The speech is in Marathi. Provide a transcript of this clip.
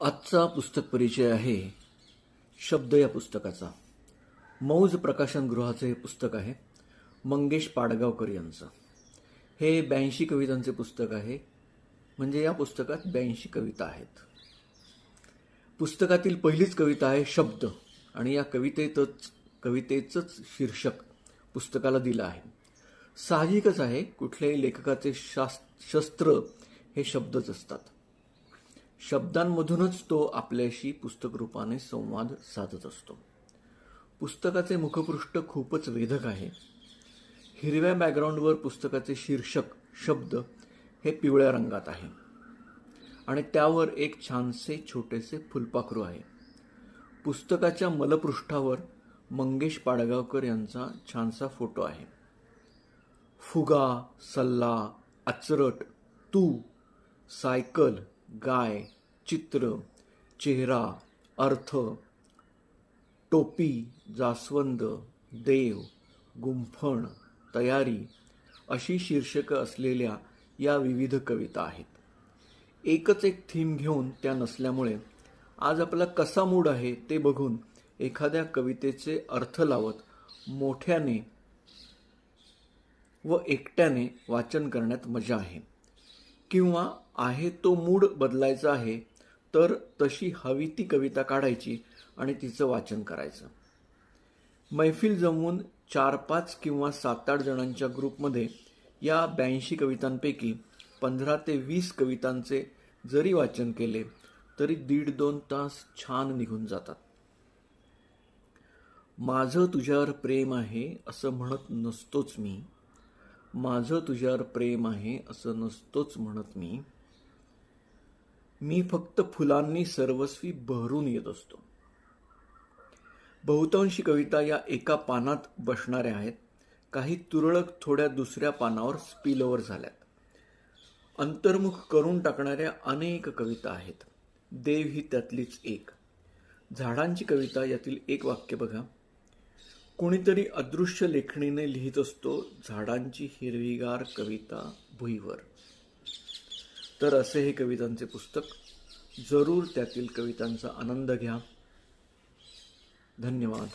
आजचा पुस्तक परिचय आहे शब्द या पुस्तकाचा. मौज प्रकाशनगृहाचं हे पुस्तक आहे मंगेश पाडगावकर यांचं. हे ब्याऐंशी कवितांचे पुस्तक आहे म्हणजे या पुस्तकात ब्याऐंशी कविता आहेत. पुस्तकातील पहिलीच कविता आहे शब्द आणि या कवितेतच कवितेचंच शीर्षक पुस्तकाला दिलं आहे. साहजिकच आहे कुठल्याही लेखकाचे शास्त्र शस्त्र हे शब्दच असतात. शब्दांमधूनच तो आपल्याशी पुस्तक रूपाने संवाद साधत असतो. पुस्तकाचे मुखपृष्ठ खूपच वेधक आहे. हिरव्या बॅकग्राऊंडवर पुस्तकाचे शीर्षक शब्द हे पिवळ्या रंगात आहे. आणि त्यावर एक छानसे छोटेसे फुलपाखरू आहे. पुस्तकाच्या मलपृष्ठावर मंगेश पाडगावकर यांचा छानसा फोटो आहे. फुगा सल्ला अचरट तू सायकल गाय चित्र चेहरा अर्थ टोपी जास्वंद देव गुंफण तयारी अशी शीर्षकं असलेल्या या विविध कविता आहेत. एकच एक थीम घेऊन त्या नसल्यामुळे आज आपला कसा मूड आहे ते बघून एखाद्या कवितेचे अर्थ लावत मोठ्याने व एकट्याने वाचन करण्यात मजा आहे. किंवा आहे तो मूड बदलायचा आहे तर तशी हवी ती कविता काढायची आणि तिचं वाचन करायचं. मैफिल जमवून चार पाच किंवा सात आठ जणांच्या ग्रुपमध्ये या ब्याऐंशी कवितांपैकी पंधरा ते वीस कवितांचे जरी वाचन केले तरी दीड दोन तास छान निघून जातात. माझं तुझ्यावर प्रेम आहे असं म्हणत नसतोच मी. माझं तुझ्यावर प्रेम आहे असं नसतोच म्हणत मी. मी फक्त फुलांनी सर्वस्वी बहरून येत असतो. बहुतांशी कविता या एका पानात बसणाऱ्या आहेत. काही तुरळक थोड्या दुसऱ्या पानावर स्पिलओव्हर झाल्यात. अंतर्मुख करून टाकणाऱ्या अनेक कविता आहेत. देव ही त्यातलीच एक. झाडांची कविता यातील एक वाक्य बघा. कोणीतरी अदृश्य लेखणीने लिहित असतो झाडांची हिरवीगार कविता भुईवर. तर असे हे कवितांचे पुस्तक. जरूर त्यातील कवितांचा आनंद घ्या. धन्यवाद.